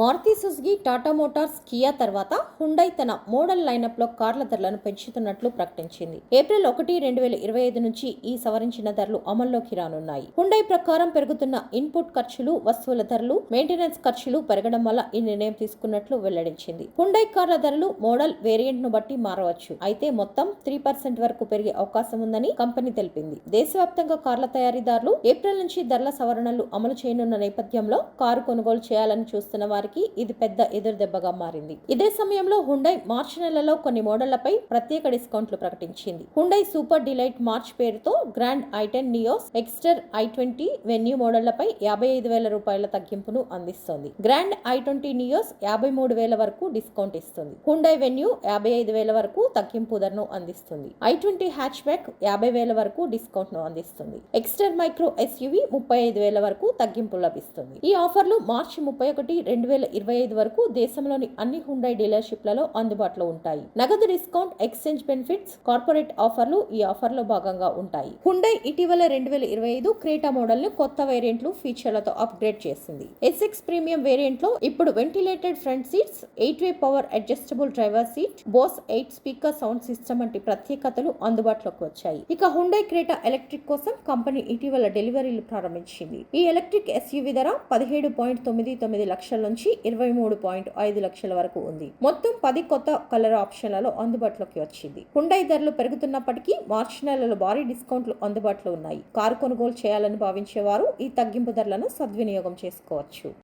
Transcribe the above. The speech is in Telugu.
Maruti Suzuki Tata motors Kia తర్వాత హుండై తన మోడల్ లైనప్లో కార్ల ధరలను పెంచుతున్నట్లు ప్రకటించింది. ఏప్రిల్ ఒకటి రెండు వేల ఇరవై ఐదు నుంచి ఈ సవరించిన ధరలు అమల్లోకి రానున్నాయి. హుండై ప్రకారం పెరుగుతున్న ఇన్పుట్ ఖర్చులు వస్తువుల ధరలు మెయింటెనెన్స్ ఖర్చులు పెరగడం వల్ల ఈ నిర్ణయం తీసుకున్నట్లు వెల్లడించింది. హుండై కార్ల ధరలు మోడల్ వేరియంట్ను బట్టి మారవచ్చు. అయితే మొత్తం త్రీ పర్సెంట్ వరకు పెరిగే అవకాశం ఉందని కంపెనీ తెలిపింది. దేశవ్యాప్తంగా కార్ల తయారీదారులు ఏప్రిల్ నుంచి ధరల సవరణలు అమలు చేయనున్న నేపథ్యంలో కారు కొనుగోలు చేయాలని చూస్తున్న వారికి ఇది పెద్ద ఎదురు దెబ్బగా మారింది. ఇదే సమయంలో హుండై మార్చి నెలలో కొన్ని మోడళ్ళపై ప్రత్యేక డిస్కౌంట్లు ప్రకటించింది. హుండై సూపర్ డిలైట్ మార్చ్ పేరుతో grand i ten Nios Exter i twenty Venue మోడళ్ళపై యాభై ఐదు వేల రూపాయల తగ్గింపును అందిస్తోంది. గ్రాండ్ ఐ ట్వంటీ నియోస్ యాభై మూడు వేల వరకు డిస్కౌంట్ ఇస్తుంది. హుండై వెన్యూ యాభై ఐదు వేల వరకు తగ్గింపు ధరను అందిస్తుంది. ఐ ట్వంటీ హ్యాచ్ బ్యాక్ యాభై వేల వరకు డిస్కౌంట్ను అందిస్తుంది. ఎక్స్టర్ మైక్రో ఎస్యూవి ముప్పై ఐదు వేల వరకు తగ్గింపు లభిస్తుంది. ఈ ఆఫర్లు మార్చి ముప్పై ఒకటి రెండు వేల ఇరవై ఐదు వరకు దేశంలోని అన్ని హుండై డీలర్షిప్లలో అందుబాటులో ఉంటాయి. నగదు డిస్కౌంట్ ఎక్స్చేంజ్ బెనిఫిట్స్ కార్పొరేట్ ఆఫర్లు ఈ ఆఫర్లో భాగంగా ఉంటాయి. హుండై ఇటీవల రెండు వేల ఇరవై ఐదు క్రేటా మోడల్ను కొత్త వేరియంట్లు ఫీచర్లతో అప్గ్రేడ్ చేసింది. ఎస్ఎక్స్ ప్రీమియం వేరియంట్లో ఇప్పుడు ventilated front seats eight way power adjustable driver seat Bose eight speaker sound system వంటి ప్రత్యేకతలు అందుబాటులోకి వచ్చాయి. ఇక హుండై క్రేటా ఎలక్ట్రిక్ కోసం కంపెనీ ఇటీవల డెలివరీలు ప్రారంభించింది. ఈ ఎలక్ట్రిక్ ఎస్యూవి ధర పదిహేడు పాయింట్ తొమ్మిది తొమ్మిది లక్షల నుంచి నుంచి ఇరవై మూడు పాయింట్ ఐదు లక్షల వరకు ఉంది. మొత్తం పది కొత్త కలర్ ఆప్షన్లలో అందుబాటులోకి వచ్చింది. హుండై ధరలు పెరుగుతున్నప్పటికీ మార్చి నెలలో భారీ డిస్కౌంట్లు అందుబాటులో ఉన్నాయి. కారు కొనుగోలు చేయాలని భావించేవారు ఈ తగ్గింపు ధరలను సద్వినియోగం చేసుకోవచ్చు.